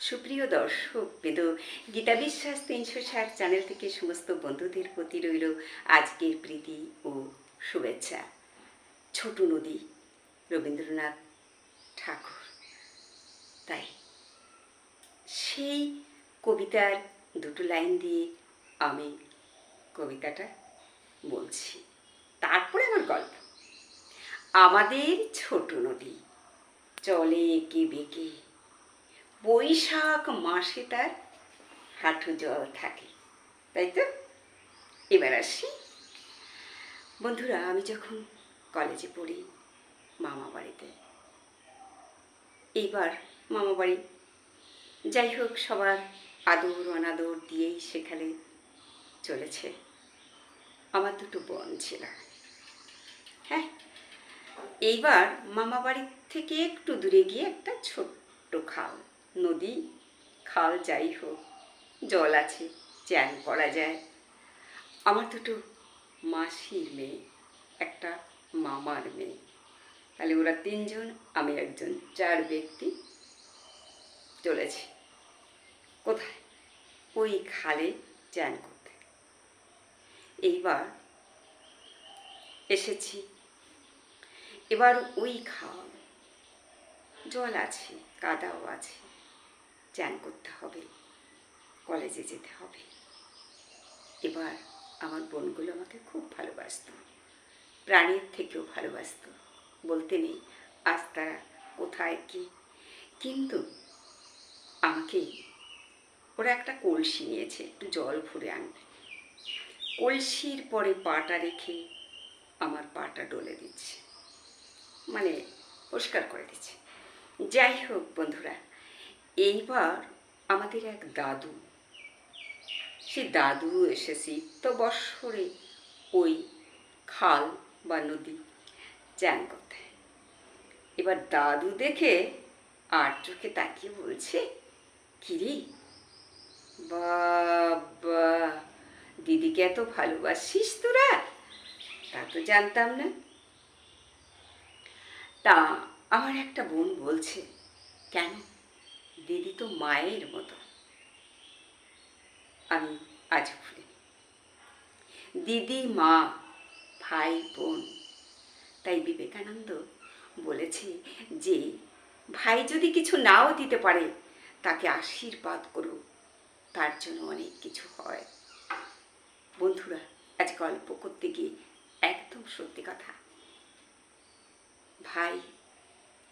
সুপ্রিয় দর্শক, বেদ গীতা বিশ্বাস তিনশো ষাট চ্যানেল থেকে সমস্ত বন্ধুদের প্রতি রইল আজকের প্রীতি ও শুভেচ্ছা। ছোট নদী, রবীন্দ্রনাথ ঠাকুর। তাই সেই কবিতার দুটো লাইন দিয়ে আমি কবিতাটা বলছি। তারপরে আমার গল্প। আমাদের ছোট নদী, চলে এঁকে বেঁকে বৈশাখ মাসে তার হাঁটু জল থাকে, তাই তো? এবার আসি। বন্ধুরা, আমি যখন কলেজে পড়ি মামা বাড়িতে, এইবার মামা বাড়ি, যাই হোক, সবার আদর অনাদর দিয়েই সেখানে চলেছে। আমার দুটো বোন ছিল। হ্যাঁ এইবার মামা বাড়ির থেকে একটু দূরে গিয়ে একটা ছোট্ট খাল নদী, খাল যাই হোক, জল আছে চ্যান করা যায়। আমার দুটো মাসির মেয়ে, একটা মামার মেয়ে। তাহলে ওরা তিনজন, আমি একজন। চার ব্যক্তি চলেছি। কোথায়? ওই খালে চ্যান করতে। এইবার এসেছি। এবার ওই খাল, জল আছে, কাদাও আছে। চ্যান করতে হবে, কলেজে যেতে হবে। এবার আমার বোনগুলো আমাকে খুব ভালোবাসতো, প্রাণীর থেকেও ভালোবাসতো। বলতে নেই আজ তারা কোথায় কি, কিন্তু আমাকে ওরা একটা কলসি নিয়েছে, একটু জল ভরে আনবে। কলসির পরে পাটা রেখে আমার পাটা ডলে দিচ্ছে মানে পরিষ্কার করে দিচ্ছে। যাই হোক বন্ধুরা এইবার আমাদের এক দাদু। সে দাদু এসে তো বৎসরে ওই খাল বা নদী চ্যান করতে। এবার দাদু দেখে আর চোখে তাকিয়ে বলছে, কিরে, বাবা, দিদিকে এত ভালোবাসিস তোরা? তা তো জানতাম না। তা আমার একটা বোন বলছে, কেন? দিদি তো মায়ের মতো। আমি আজ ভুলি দিদি, মা, ভাই, বোন, তাই বিবেকানন্দ বলেছে যে, ভাই যদি কিছু নাও দিতে পারে, তাকে আশীর্বাদ করো তার জন্য অনেক কিছু হয়। বন্ধুরা, আজ গল্প করতে গিয়ে একদম সত্যি কথা। ভাই,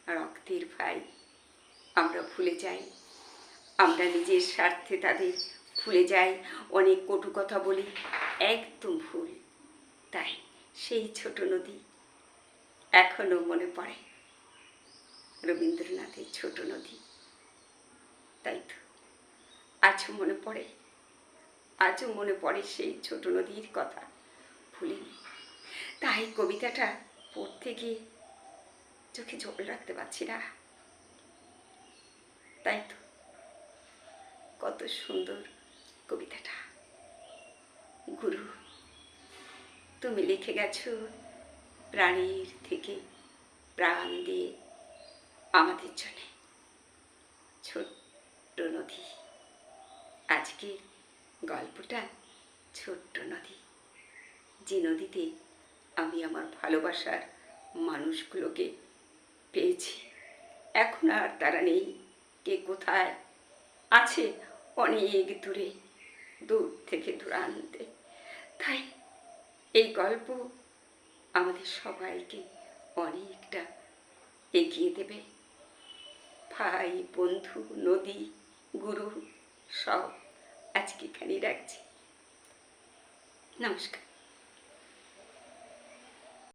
রক্তের ভাই। আমরা ভুলে যাই। আমরা নিজের স্বার্থে তাদের ভুলে যাই। অনেক কটু কথা বলি, একদম ভুল। তাই সেই ছোট নদী এখনও মনে পড়ে। রবীন্দ্রনাথের ছোট নদী। তাই তো, আজও মনে পড়ে। আজও মনে পড়ে সেই ছোট নদীর কথা ভুলিনি তাই কবিতাটা পড়তে গিয়ে চোখে জল রাখতে পারছি না। তাই তো। কত সুন্দর কবিতাটা। গুরু, তুমি লিখে গেছো প্রাণীর থেকে প্রাণ দিয়ে আমাদের জন্যে। ছোট্ট নদী আজকে গল্পটা ছোট্ট নদী। যে নদীতে আমি আমার ভালোবাসার মানুষগুলোকে পেয়েছি। এখন আর তারা নেই। কে কোথায় আছে অনেক দূরে, দূর থেকে দূরান্তে। তাই এই গল্প আমাদের সবাইকে অনেকটা এগিয়ে দেবে। ভাই, বন্ধু, নদী, গুরু সব আজকে এখানেই রাখছি। নমস্কার।